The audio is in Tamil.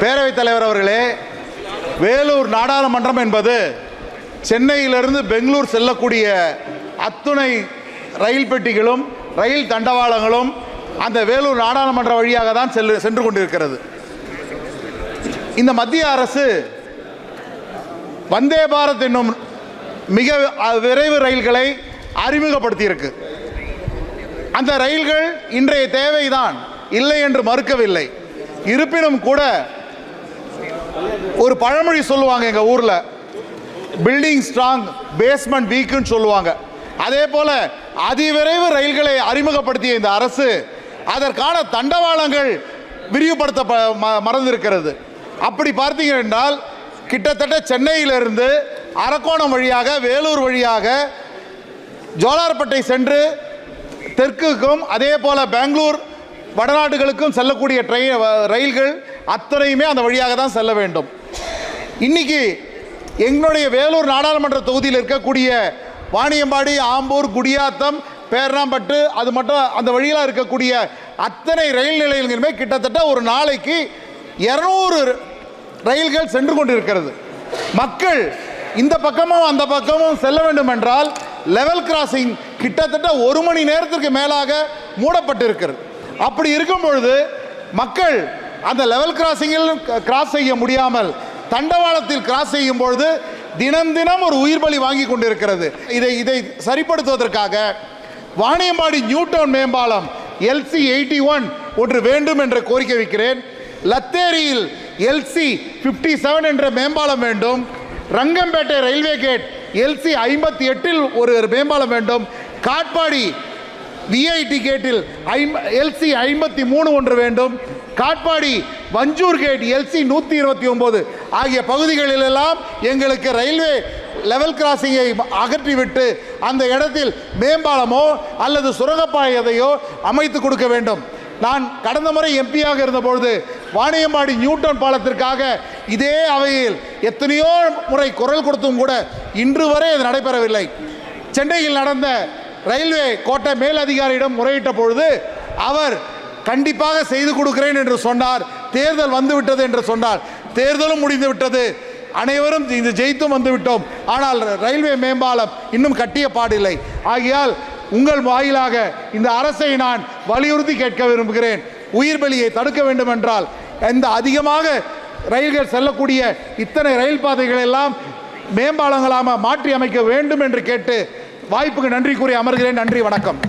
பேரவைத் தலைவர் அவர்களே வேலூர் நாடாளுமன்றம் என்பது சென்னையிலிருந்து பெங்களூர் செல்லக்கூடிய அத்துணை ரயில் பெட்டிகளும் ரயில் தண்டவாளங்களும் அந்த வேலூர் நாடாளுமன்ற வழியாக தான் செல்லு சென்று கொண்டிருக்கிறது. இந்த மத்திய அரசு வந்தே பாரத் என்னும் மிக விரைவு ரயில்களை அறிமுகப்படுத்தியிருக்கு. அந்த ரயில்கள் இன்றைய தேவைதான் இல்லை என்று மறுக்கவில்லை. இருப்பினும் கூட ஒரு பழமொழி சொல்லுவாங்க எங்கள் ஊரில். பில்டிங் ஸ்ட்ராங் பேஸ்மெண்ட் வீக்குன்னு சொல்லுவாங்க. அதே போல அதிவிரைவு ரயில்களை அறிமுகப்படுத்திய இந்த அரசு அதற்கான தண்டவாளங்கள் விரிவுபடுத்த மறந்திருக்கிறது. அப்படி பார்த்தீங்க என்றால் கிட்டத்தட்ட சென்னையிலிருந்து அரக்கோணம் வழியாக வேலூர் வழியாக ஜோலார்பேட்டை சென்று தெற்குக்கும் அதே போல பெங்களூர் வடநாடுகளுக்கும் செல்லக்கூடிய ட்ரெயின் ரயில்கள் அத்தனையுமே அந்த வழியாக தான் செல்ல வேண்டும். இன்னைக்கு எங்களுடைய வேலூர் நாடாளுமன்ற தொகுதியில் இருக்கக்கூடிய வாணியம்பாடி ஆம்பூர் குடியாத்தம் பேரணாம்பட்டு அது மட்டும் அந்த வழியில் இருக்கக்கூடிய அத்தனை ரயில் நிலையங்களுமே கிட்டத்தட்ட ஒரு நாளைக்கு இரநூறு ரயில்கள் சென்று கொண்டிருக்கிறது. மக்கள் இந்த பக்கமும் அந்த பக்கமும் செல்ல வேண்டும் என்றால் லெவல் கிராசிங் கிட்டத்தட்ட ஒரு மணி நேரத்திற்கு மேலாக மூடப்பட்டிருக்கிறது. அப்படி இருக்கும் பொழுது மக்கள் அந்த லெவல் கிராசிங்கில் கிராஸ் செய்ய முடியாமல் தண்டவாளத்தில் கிராஸ் செய்யும் பொழுது தினம் தினம் ஒரு உயிர் பலி வாங்கி கொண்டிருக்கிறது. இதை இதை சரிப்படுத்துவதற்காக வாணியம்பாடி நியூ மேம்பாலம் எல்சி எயிட்டி ஒன் ஒன்று வேண்டும் என்ற கோரிக்கை வைக்கிறேன். லத்தேரியில் எல்சி 57 செவன் என்ற மேம்பாலம் வேண்டும். ரங்கம்பேட்டை ரயில்வே கேட் எல்சி ஐம்பத்தி எட்டில் ஒரு மேம்பாலம் வேண்டும். காட்பாடி விஐடி கேட்டில் எல்சி ஐம்பத்தி மூணு ஒன்று வேண்டும். காட்பாடி வஞ்சூர் கேட் எல்சி நூற்றி இருபத்தி ஒம்பது ஆகிய பகுதிகளிலெல்லாம் எங்களுக்கு ரயில்வே லெவல் கிராசிங்கை அகற்றிவிட்டு அந்த இடத்தில் மேம்பாலமோ அல்லது சுரங்கப்பாதையோ அமைத்து கொடுக்க வேண்டும். நான் கடந்த முறை எம்பியாக இருந்தபொழுது வாணியம்பாடி நியூட்டன் பாலத்திற்காக இதே அவையில் எத்தனையோ முறை குரல் கொடுத்தும் கூட இன்று வரை அது நடைபெறவில்லை. சென்னையில் நடந்த ரயில்வே கோட்டை மேல் அதிகாரியிடம் முறையிட்ட பொழுது அவர் கண்டிப்பாக செய்து கொடுக்கிறேன் என்று சொன்னார். தேர்தல் வந்து விட்டது என்று சொன்னார். தேர்தலும் முடிந்து விட்டது அனைவரும் இந்த ஜெயித்தும் வந்துவிட்டோம். ஆனால் ரயில்வே மேம்பாலம் இன்னும் கட்டிய பாடில்லை. ஆகையால் உங்கள் வாயிலாக இந்த அரசை நான் வலியுறுத்தி கேட்க விரும்புகிறேன். உயிர் பலியை தடுக்க வேண்டும் என்றால் இந்த அதிகமாக ரயில்கள் செல்லக்கூடிய இத்தனை ரயில் பாதைகள் எல்லாம் மேம்பாலங்களாக மாற்றி அமைக்க வேண்டும் என்று கேட்டு வாய்ப்புக்கு நன்றி கூறி அமர்கிறேன். நன்றி வணக்கம்.